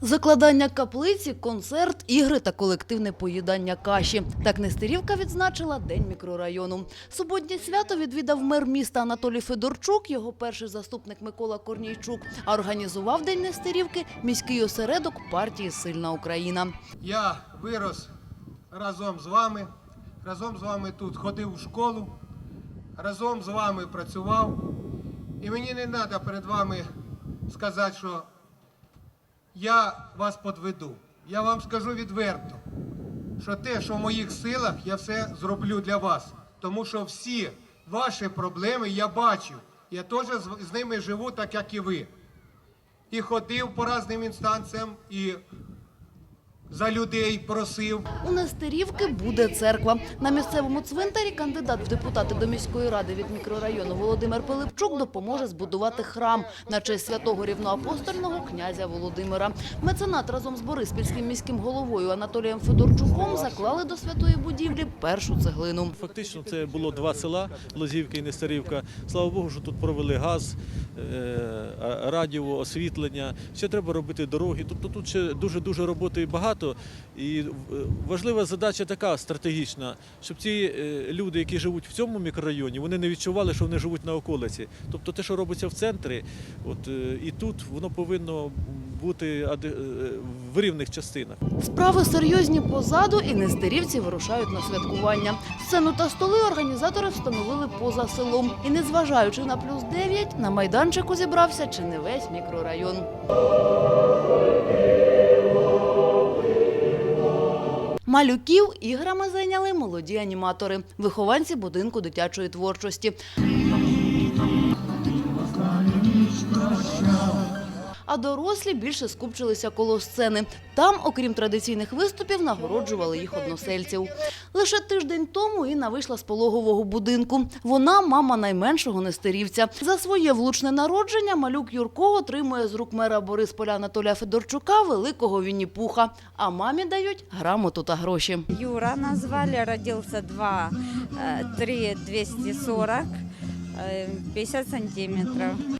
Закладання каплиці, концерт, ігри та колективне поїдання каші. Так Нестерівка відзначила День мікрорайону. Суботнє свято відвідав мер міста Анатолій Федорчук, його перший заступник Микола Корнійчук, а організував День Нестерівки міський осередок партії Сильна Україна. Я вирос разом з вами, разом з вами тут ходив у школу, разом з вами працював. І мені не треба перед вами сказати, що я вас подведу. Я вам скажу відверто, що те, що в моїх силах, я все зроблю для вас. Тому що всі ваші проблеми я бачу. Я теж з- ними живу, так як і ви. І ходив по різним інстанціям, і за людей просив. У Нестерівки буде церква. На місцевому цвинтарі кандидат в депутати до міської ради від мікрорайону Володимир Пилипчук допоможе збудувати храм на честь святого рівноапостольного князя Володимира. Меценат разом з Бориспільським міським головою Анатолієм Федорчуком заклали до святої будівлі першу цеглину. Фактично це було два села Лозівка і Нестерівка. Слава Богу, що тут провели газ, е, радіо, освітлення. Ще треба робити дороги. Тобто тут ще дуже дуже роботи багато. І е, важлива задача така стратегічна, щоб ці е, люди, які живуть в цьому мікрорайоні, вони не відчували, що вони живуть на околиці. Тобто те, що робиться в центрі, от е, і тут воно повинно бути в рівних частинах. Справи серйозні позаду, і нестерівці вирушають на святкування. Сцену та столи організатори встановили поза селом. І незважаючи на плюс 9, на майданчику зібрався чи не весь мікрорайон. Малюків іграми зайняли молоді аніматори, вихованці будинку дитячої творчості. А дорослі більше скупчилися коло сцени. Там, окрім традиційних виступів, нагороджували їх односельців. Лише тиждень тому Інна вийшла з пологового будинку. Вона мама найменшого нестерівця. За своє влучне народження малюк Юрко отримує з рук мера Борисполя Анатолія Федорчука великого Вінні-Пуха. А мамі дають грамоту та гроші. Юра назвали, родился 2, 3, 240, э, 50 сантиметров.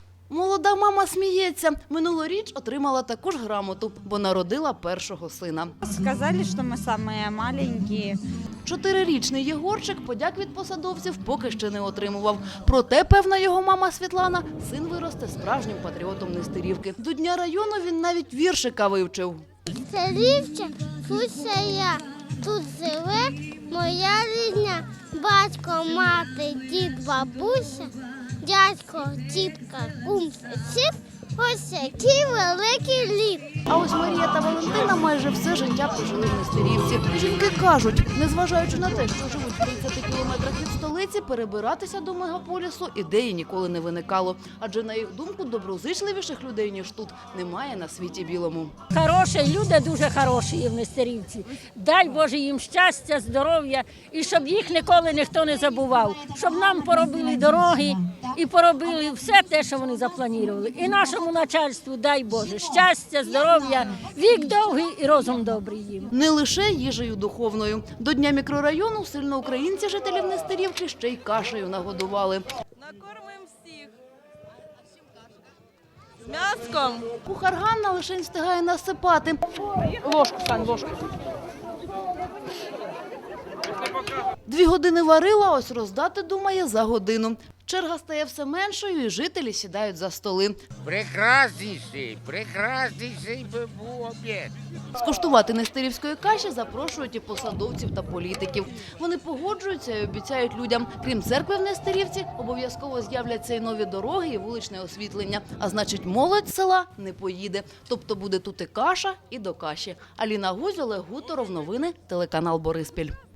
Молода мама сміється. Минулоріч отримала також грамоту, бо народила першого сина. Сказали, что мы самые маленькие. Чотирирічний Єгорчик подяк від посадовців поки ще не отримував. Проте, певна його мама Світлана, син виросте справжнім патріотом Нестерівки. До дня району він навіть віршика вивчив. Це рівче, тут я. Тут живе моя рідня, батько, мати, дід, бабуся, дядько, тітка, кум, сусід. Ось який великий лід. А ось Марія та Валентина майже все життя прожили в Нестерівці. Жінки кажуть, незважаючи на те, що живуть в 30 кілометрах від столиці, перебиратися до мегаполісу ідеї ніколи не виникало. Адже на їх думку доброзичливіших людей ніж тут немає на світі білому. Хороші люди дуже хороші в Нестерівці. Дай Боже їм щастя, здоров'я і щоб їх ніколи ніхто не забував, щоб нам поробили дороги і поробили все те, що вони запланували. І нашому начальству дай Боже щастя, здоров'я, вік довгий і розум добрий їм. Не лише їжею духовною. До дня мікрорайону сильноукраїнці жителів Нестерівки ще й кашею нагодували. Накормимо всіх. З м'яском. Кухар Ганна лише встигає насипати. Ложку, Сань, ложку. Дві години варила, ось роздати думає за годину. Черга стає все меншою, і жителі сідають за столи. Би був обід. Скуштувати нестерівської каші запрошують і посадовців та політиків. Вони погоджуються і обіцяють людям, крім церкви в Нестерівці, обов'язково з'являться і нові дороги, і вуличне освітлення. А значить, молодь з села не поїде. Тобто буде тут і каша, і до каші. Аліна Гузь, Олег Гуторов, новини, телеканал Бориспіль.